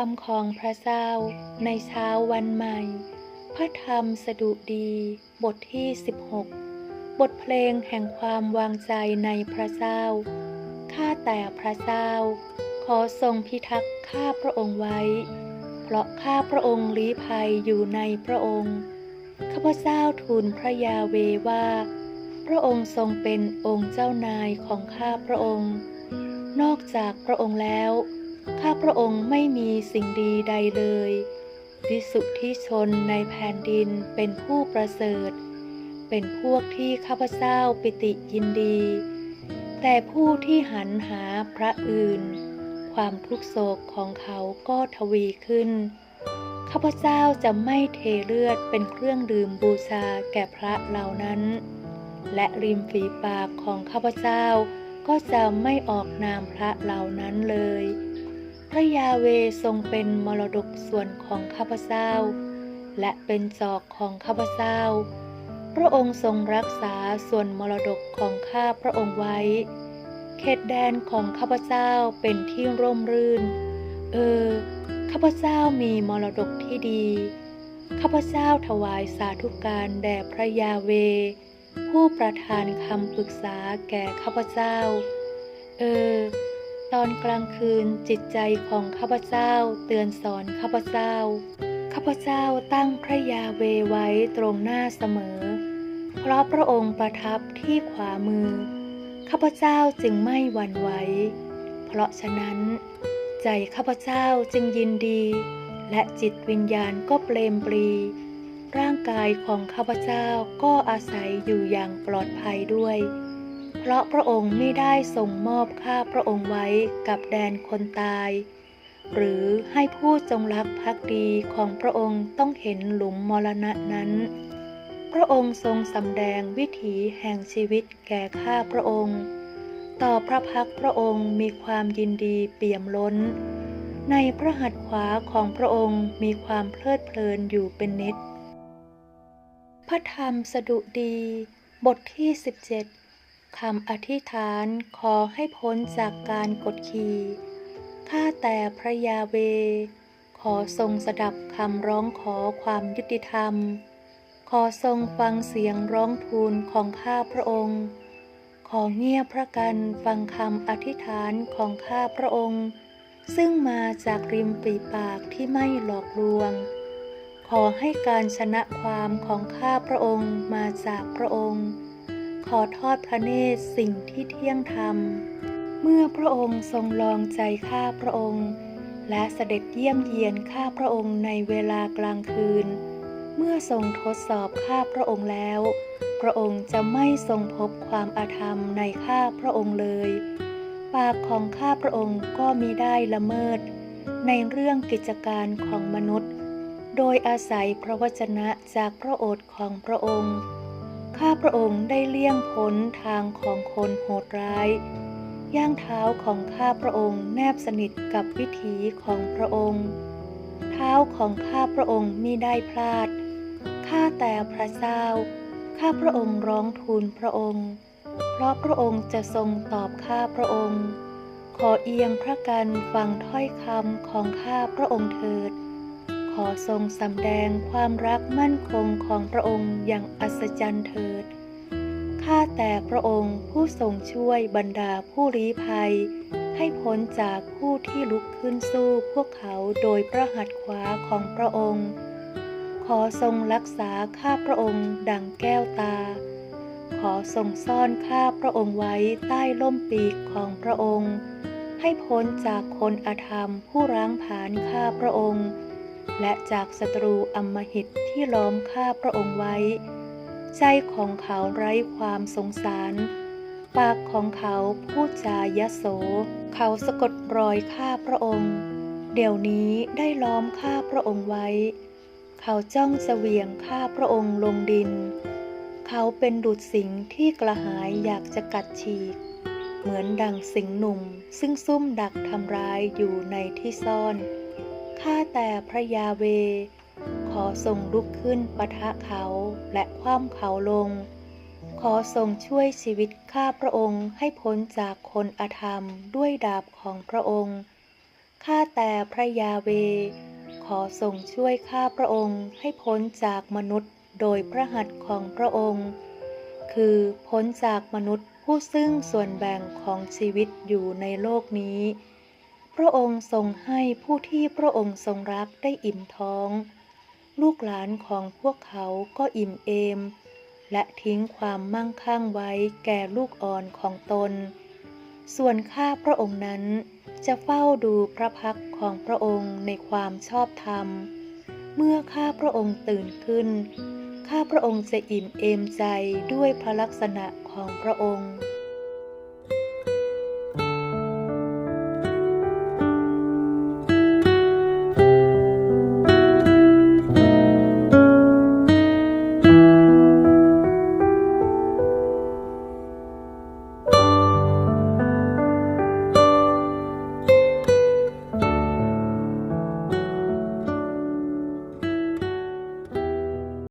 รมของพระเจ้าในเช้าวันใหม่ พระธรรมสดุดี บทที่ 16 บทเพลงแห่งความวางใจในพระเจ้า ข้าแต่พระเจ้า ขอทรงพิทักษ์ข้าพระองค์ไว้ เพราะข้าพระองค์ลี้ภัยอยู่ในพระองค์ ข้าพเจ้าทูลพระยาเวว่า พระองค์ทรงเป็นองค์เจ้านายของข้าพระองค์ นอกจากพระองค์แล้ว ข้าพระองค์ไม่มีสิ่งดีใดเลยวิสุทธิชนในแผ่นดินเป็นผู้ประเสริฐ เป็นพวกที่ข้าพเจ้าปิติยินดี แต่ผู้ที่หันหาพระอื่น ความทุกโศกของเขาก็ทวีขึ้น ข้าพเจ้าจะไม่เทเลือดเป็นเครื่องดื่มบูชาแก่พระเหล่านั้น และริมฝีปากของข้าพเจ้าก็จะไม่ออกนามพระเหล่านั้นเลย พระยาเวทรงเป็นมรดกส่วนของข้าพเจ้า และเป็นจอกของข้าพเจ้า พระองค์ทรงรักษาส่วนมรดกของข้าพระองค์ไว้ เขตแดนของข้าพเจ้าเป็นที่ร่มรื่น เออ ข้าพเจ้ามีมรดกที่ดี ข้าพเจ้าถวายสาธุการแด่พระยาเว ผู้ประทานคำปรึกษาแก่ข้าพเจ้า เออ ตอนกลางคืนจิตใจของข้าพเจ้าเตือนสอนข้าพเจ้า ข้าพเจ้าตั้งพระยาเวไว้ตรงหน้าเสมอ เพราะพระองค์ประทับที่ขวามือ ข้าพเจ้าจึงไม่หวั่นไหว เพราะฉะนั้น ใจข้าพเจ้าจึงยินดี และจิตวิญญาณก็เปลมปรี ร่างกายของข้าพเจ้าก็อาศัยอยู่อย่างปลอดภัยด้วย เพราะพระองค์ไม่ได้ทรงมอบข้าพระองค์ไว้กับแดนคนตาย หรือให้ผู้จงรักภักดีของพระองค์ต้องเห็นหลุมมรณะนั้น พระองค์ทรงสำแดงวิถีแห่งชีวิตแก่ข้าพระองค์ ต่อพระพักพระองค์มีความยินดีเปี่ยมล้น ในพระหัตถ์ขวาของพระองค์มีความเพลิดเพลินอยู่เป็นนิด พระธรรมสดุดี บทที่ 17 คำอธิษฐานขอให้พ้นจากการกดขี่ข้าแต่พระยาเว ขอทรงสดับคำร้องขอความยุติธรรม ขอทรงฟังเสียงร้องทูลของข้าพระองค์ ขอเงียบพระกันฟังคำอธิษฐานของข้าพระองค์ ซึ่งมาจากริมฝีปากที่ไม่หลอกลวง ขอให้การชนะความของข้าพระองค์มาจากพระองค์ ขอทอดพระเนตรสิ่งที่เที่ยงธรรม เมื่อพระองค์ทรงลองใจข้าพระองค์ และเสด็จเยี่ยมเยียนข้าพระองค์ในเวลากลางคืน เมื่อทรงทดสอบข้าพระองค์แล้ว พระองค์จะไม่ทรงพบความอาธรรมในข้าพระองค์เลย ปากของข้าพระองค์ก็มีได้ละเมิด ในเรื่องกิจการของมนุษย์ โดยอาศัยพระวจนะจากพระโอษฐ์ของพระองค์ ข้าพระองค์ได้เลี่ยงพ้นทางของคนโหดร้าย ย่างเท้าของข้าพระองค์แนบสนิทกับวิถีของพระองค์ เท้าของข้าพระองค์มิได้พลาด ข้าแต่พระเจ้า ข้าพระองค์ร้องทูลพระองค์ เพราะพระองค์จะทรงตอบข้าพระองค์ ขอเอียงพระกันฟังถ้อยคำของข้าพระองค์เถิด อทรงสำแดงความรักมั่นคงของพระองค์อย่างอัศจรรย์เถิด ข้าแต่พระองค์ผู้ทรงช่วยบรรดาผู้ลี้ภัย ให้พ้นจากผู้ที่ลุกขึ้นสู้พวกเขาโดยพระหัตถ์ขวาของพระองค์ ขอทรงรักษาข้าพระองค์ดังแก้วตา ขอทรงซ่อนข้าพระองค์ไว้ใต้ล่มปีกของพระองค์ ให้พ้นจากคนอธรรมผู้ร้างผาญข้าพระองค์ และจากศัตรูอำมหิตที่ล้อมข้าพระองค์ไว้ ใจของเขาไร้ความสงสาร ปากของเขาพูดจายโส เขาสะกดรอยข้าพระองค์ เดี๋ยวนี้ได้ล้อมข้าพระองค์ไว้ เขาจ้องเสวียงข้าพระองค์ลงดิน เขาเป็นดุจสิงที่กระหายอยากจะกัดฉีก เหมือนดังสิงหนุ่มซึ่งซุ่มดักทำร้ายอยู่ในที่ซ่อน ข้าแต่พระยาเว ขอทรงลุกขึ้นปะทะเขาและคว่ำเขาลง ขอทรงช่วยชีวิตข้าพระองค์ให้พ้นจากคนอธรรมด้วยดาบของพระองค์ ข้าแต่พระยาเว ขอทรงช่วยข้าพระองค์ให้พ้นจากมนุษย์โดยพระหัตถ์ของพระองค์ คือพ้นจากมนุษย์ผู้ซึ่งส่วนแบ่งของชีวิตอยู่ในโลกนี้ พระองค์ทรงให้ผู้ที่พระองค์ทรงรักได้อิ่มท้อง ลูกหลานของพวกเขาก็อิ่มเอม และทิ้งความมั่งคั่งไว้แก่ลูกอ่อนของตน ส่วนข้าพระองค์นั้นจะเฝ้าดูพระพักของพระองค์ในความชอบธรรม เมื่อข้าพระองค์ตื่นขึ้น ข้าพระองค์จะอิ่มเอมใจด้วยพระลักษณะของพระองค์